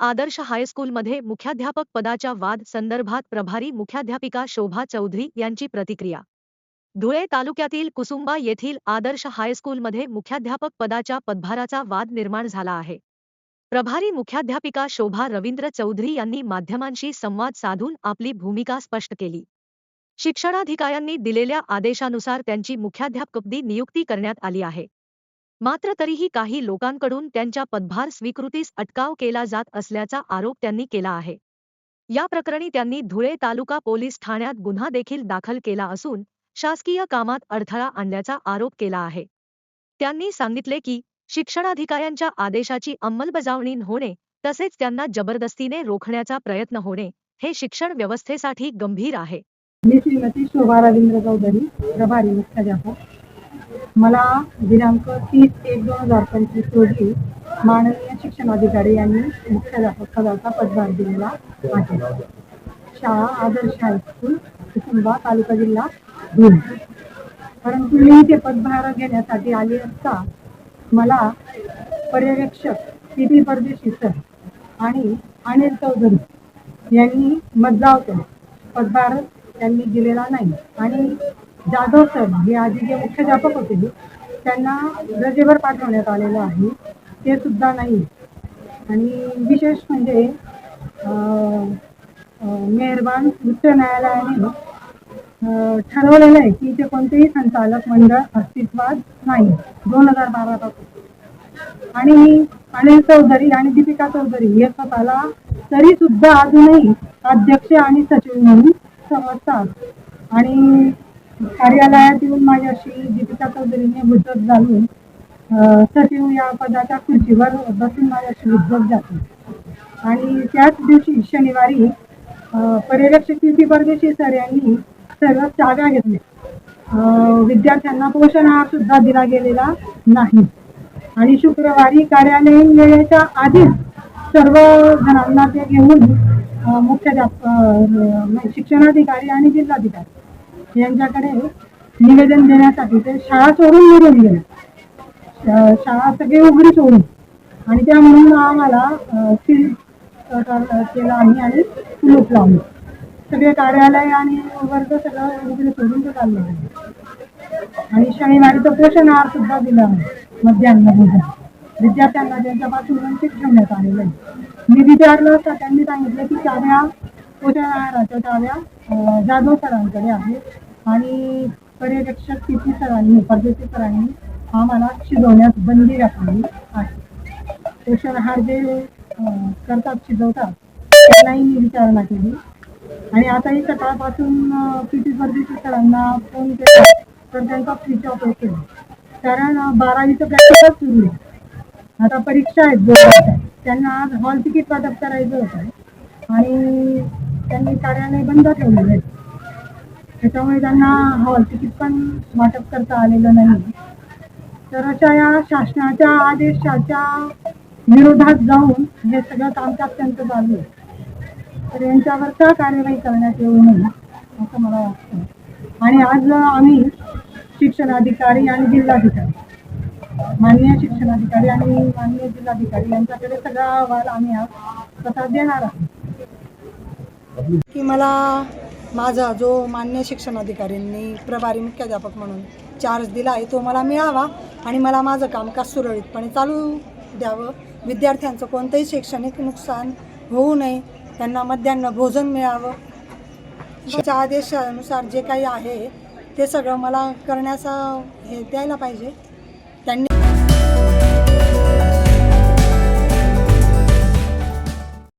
आदर्श हायस्कूलमध्ये मुख्याध्यापक पदाच्या वाद संदर्भात प्रभारी मुख्याध्यापिका शोभा चौधरी यांची प्रतिक्रिया. धुळे तालुक्यातील कुसुंबा येथील आदर्श हायस्कूलमध्ये मुख्याध्यापक पदाच्या पदभाराचा वाद निर्माण झाला आहे. प्रभारी मुख्याध्यापिका शोभा रवींद्र चौधरी यांनी माध्यमांशी संवाद साधून आपली भूमिका स्पष्ट केली. शिक्षणाधिकाऱ्यांनी दिलेल्या आदेशानुसार त्यांची मुख्याध्यापकपदी नियुक्ती करण्यात आली आहे. मात्र तरीही काही लोकांकडून त्यांच्या पदभार स्वीकृतीस अटकाव केला जात असल्याचा आरोप त्यांनी केला आहे. या प्रकरणी त्यांनी धुळे तालुका पोलीस ठाण्यात गुन्हा देखील दाखल केला असून शासकीय कामात अडथळा आणल्याचा आरोप केला आहे. त्यांनी सांगितले की शिक्षणाधिकाऱ्यांच्या आदेशाची अंमलबजावणी होणे तसेच त्यांना जबरदस्तीने रोखण्याचा प्रयत्न होणे हे शिक्षण व्यवस्थेसाठी गंभीर आहे. मी श्रीमती शोभा रवींद्र चौधरी प्रभारी मुख्याध्यापक. मला दिनांक तीस एक दोन हजार पंचवीस रोजी माननीय शिक्षणाधिकारी यांनी मुख्याध्यापकाचा पदभार दिलेला आहे. शाळा आदर्श हायस्कूल कुटुंबा तालुका जिल्हा धुळे परंतु मी ते पदभार घेण्यासाठी आले असता मला पर्यवेक्षक पी पी परदेशी सर आणि अनिल चौधरी यांनी मज्जाव केला. पदभार त्यांनी दिलेला नाही आणि जाधव सर हे आधी जे मुख्याध्यापक होते त्यांना रजेवर पाठवण्यात आलेलं आहे. ते सुद्धा नाही. आणि विशेष म्हणजे अं, मेहरबान उच्च न्यायालयाने ठरवलेलं आहे की इथे कोणतेही संचालक मंडळ अस्तित्वात नाही. दोन हजार बारा पासून. आणि अनिल चौधरी आणि दीपिका चौधरी हे स्वतःला तरी सुद्धा अजूनही अध्यक्ष आणि सचिव म्हणून समजतात. आणि कार्यालयात येऊन माझ्याशी दीपिका चौधरीने हुज्जत घालून सचिव या पदाच्या खुर्चीवर बसून माझ्याशी हुज्जत जाते आणि त्याच दिवशी शनिवारी पर्यवेक्षक पी परदेशी सर यांनी सर्व जागा घेतल्या. अं, विद्यार्थ्यांना पोषण आहार सुद्धा दिला गेलेला नाही. आणि शुक्रवारी कार्यालयीन वेळेच्या आधीच सर्व जणांना ते घेऊन मुख्याध्यापक शिक्षणाधिकारी आणि जिल्हाधिकारी यांच्याकडे निवेदन देण्यासाठी ते शाळा सोडून निघून गेले. शाळा सगळे उघडी सोडून. आणि त्या म्हणून आम्हाला सील केलं आम्ही आणि कुलूप लावलं. सगळे कार्यालय आणि वर्ग सगळं उघडे सोडून ते चालले गेले. आणि शनिवारी तर पोषण आहार सुद्धा दिला आहे मध्यान्ह भोजन. विद्यार्थ्यांना त्यांच्यापासून वंचित ठेवण्यात आलेलं आहे. मी विचारलं असता त्यांनी सांगितलं की चाव्या पोषण आहाराच्या चाव्या अं, जाधव सरांकडे आहेत आणि पर्यवेक्षक पी सरांनी परदेशी सरांनी आम्हाला शिजवण्यास बंदी घातलेली आहे. पोषण आहार जे करतात शिजवतात त्यांनाही मी विचारणा केली. आणि आताही सकाळपासून पी टी परदेशी सरांना फोन केला तर त्यांचा स्विच ऑफ होतो कारण बारावीचं प्रॅक्टिकल सुरू आहे. आता परीक्षा आहेत जोरात. त्यांना आज हॉल तिकीट वाटप करायचं होतं. आणि त्यांनी कार्यालय बंद ठेवलेलं आहे. त्याच्यामुळे त्यांना हॉल तिकीट पण वाटप करता आलेलं नाही. तर अशा या शासनाच्या आदेशाच्या विरोधात जाऊन हे सगळं कामकाज त्यांचं चालू आहे. तर यांच्यावर का कार्यवाही करण्यात येऊ नये असं मला वाटतं. आणि आज आम्ही शिक्षणाधिकारी आणि जिल्हाधिकारी माननीय शिक्षणाधिकारी आणि माननीय जिल्हाधिकारी यांच्याकडे सगळा अहवाल आम्ही आज स्वतः देणार आहोत. की मला माझा जो मान्य शिक्षणाधिकाऱ्यांनी प्रभारी मुख्याध्यापक म्हणून चार्ज दिला आहे तो मला मिळावा आणि मला माझं कामकाज सुरळीतपणे चालू द्यावं. विद्यार्थ्यांचं कोणतंही शैक्षणिक नुकसान होऊ नये त्यांना मध्यान्ह भोजन मिळावं. त्याच्या आदेशानुसार जे काही आहे ते सगळं मला करण्याचा हे द्यायला पाहिजे.